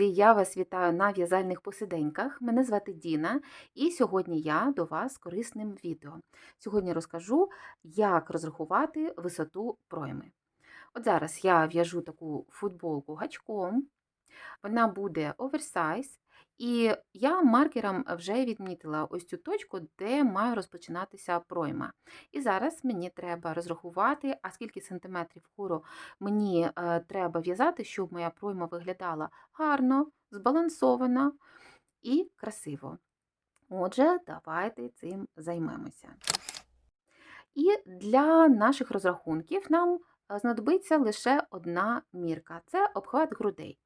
я вас вітаю на в'язальних посиденьках. Мене звати Діна, і сьогодні я до вас з корисним відео. Сьогодні розкажу, як розрахувати висоту пройми. От зараз я в'яжу таку футболку гачком, вона буде оверсайз, і я маркером вже відмітила ось цю точку, де має розпочинатися пройма. І зараз мені треба розрахувати, а скільки сантиметрів вгору мені е, треба в'язати, щоб моя пройма виглядала гарно, збалансовано і красиво. Отже, давайте цим займемося. І для наших розрахунків нам е, знадобиться лише одна мірка це обхват грудей.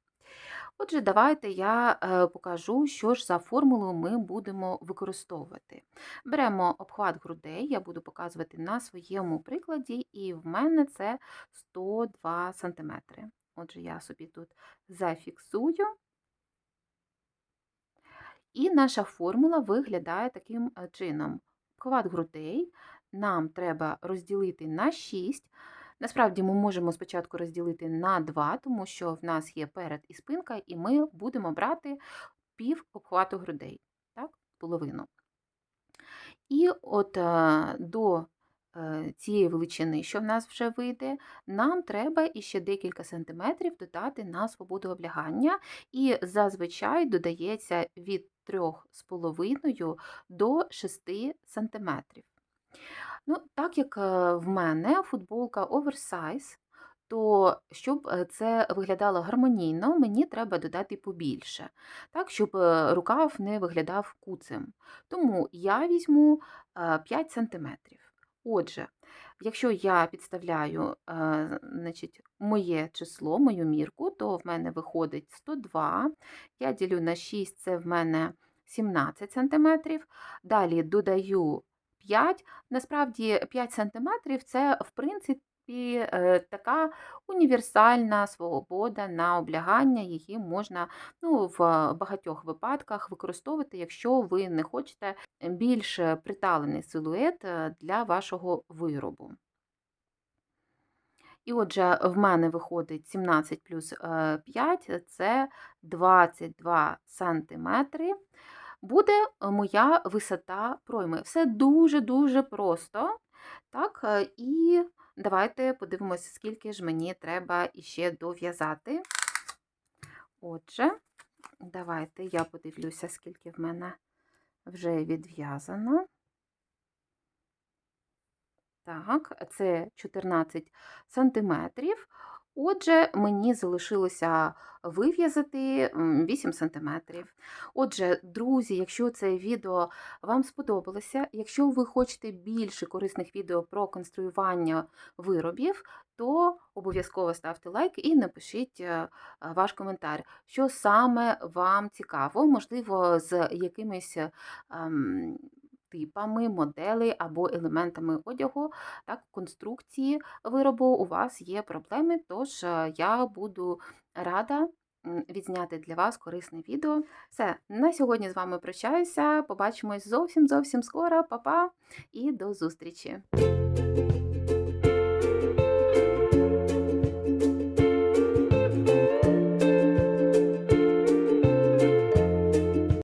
Отже, давайте я е, покажу, що ж за формулу ми будемо використовувати. Беремо обхват грудей, я буду показувати на своєму прикладі, і в мене це 102 см. Отже, я собі тут зафіксую. І наша формула виглядає таким е, чином. Обхват грудей нам треба розділити на 6. Насправді ми можемо спочатку розділити на 2, тому що в нас є перед і спинка, і ми будемо брати пів обхвату грудей, так, половину. І от е, до е, цієї величини, що в нас вже вийде, нам треба іще декілька сантиметрів додати на свободу облягання, і зазвичай додається від 3,5 до 6 сантиметрів. Ну, так як е, в мене футболка оверсайз, то щоб е, це виглядало гармонійно, мені треба додати побільше, так, щоб е, рукав не виглядав куцем. Тому я візьму 5 см. Отже, якщо я підставляю значить, моє число, мою мірку, то в мене виходить 102, я ділю на 6, це в мене 17 см. Далі додаю 5. Насправді 5 см це, в принципі, е, така універсальна свобода на облягання, її можна ну, в багатьох випадках використовувати, якщо ви не хочете більш приталений силует е, для вашого виробу. І отже, в мене виходить 17 плюс 5 е, це 22 сантиметри буде е, моя висота пройми. Все дуже-дуже просто. Так, е, І давайте подивимося, скільки ж мені треба іще дов'язати. Отже, давайте я подивлюся, скільки в мене вже відв'язано. Так, це 14 сантиметрів. Отже, мені залишилося вив'язати 8 см. Отже, друзі, якщо це відео вам сподобалося, якщо ви хочете більше корисних відео про конструювання виробів, то обов'язково ставте лайк і напишіть е, ваш коментар, що саме вам цікаво, можливо, з якимись. Типами, моделей або елементами одягу, так, конструкції виробу у вас є проблеми, тож е, я буду рада відзняти для вас корисне відео. Все, на сьогодні з вами прощаюся. Побачимось зовсім зовсім скоро. Па-па і до зустрічі!